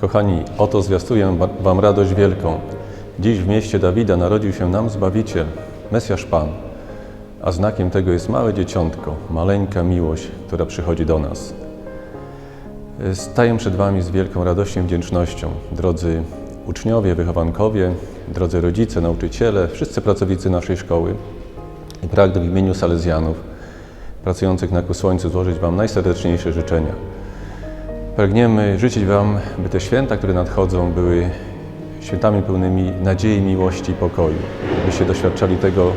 Kochani, oto zwiastuję wa- Wam radość wielką. Dziś w mieście Dawida narodził się nam Zbawiciel, Mesjasz Pan. A znakiem tego jest małe dzieciątko, maleńka miłość, która przychodzi do nas. Staję przed Wami z wielką radością i wdzięcznością, drodzy uczniowie, wychowankowie, drodzy rodzice, nauczyciele, wszyscy pracownicy naszej szkoły. Pragnę w imieniu Salezjanów, pracujących na ku słońcu, złożyć Wam najserdeczniejsze życzenia. Pragniemy życzyć Wam, by te święta, które nadchodzą, były świętami pełnymi nadziei, miłości i pokoju. Byście doświadczali tego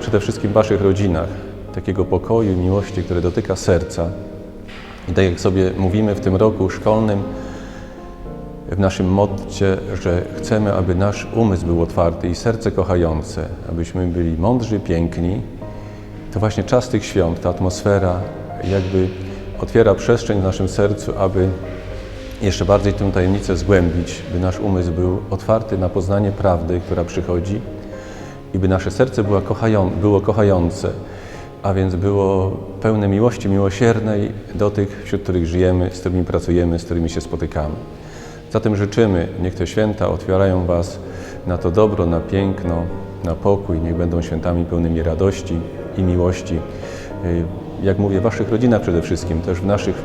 przede wszystkim w Waszych rodzinach, takiego pokoju i miłości, które dotyka serca. I tak jak sobie mówimy w tym roku szkolnym, w naszym motcie, że chcemy, aby nasz umysł był otwarty i serce kochające, abyśmy byli mądrzy, piękni, to właśnie czas tych świąt, ta atmosfera jakby otwiera przestrzeń w naszym sercu, aby jeszcze bardziej tę tajemnicę zgłębić, by nasz umysł był otwarty na poznanie prawdy, która przychodzi i by nasze serce było, kochają, było kochające, a więc było pełne miłości miłosiernej do tych, wśród których żyjemy, z którymi pracujemy, z którymi się spotykamy. Zatem życzymy, niech te święta otwierają Was na to dobro, na piękno, na pokój, niech będą świętami pełnymi radości i miłości. Jak mówię, Waszych rodzinach przede wszystkim, też w naszych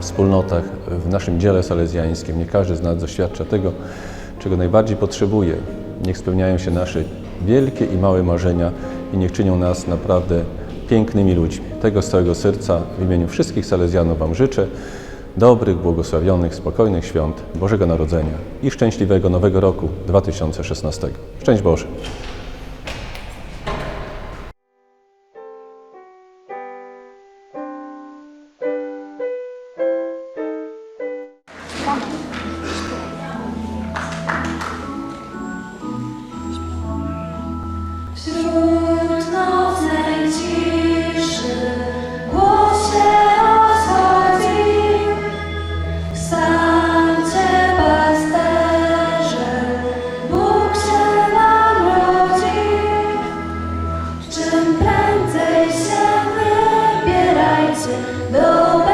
wspólnotach, w naszym dziele salezjańskim. Niech każdy z nas doświadcza tego, czego najbardziej potrzebuje. Niech spełniają się nasze wielkie i małe marzenia i niech czynią nas naprawdę pięknymi ludźmi. Tego z całego serca w imieniu wszystkich salezjanów Wam życzę dobrych, błogosławionych, spokojnych świąt Bożego Narodzenia i szczęśliwego Nowego Roku 2016. Szczęść Boże! Czym 分别来前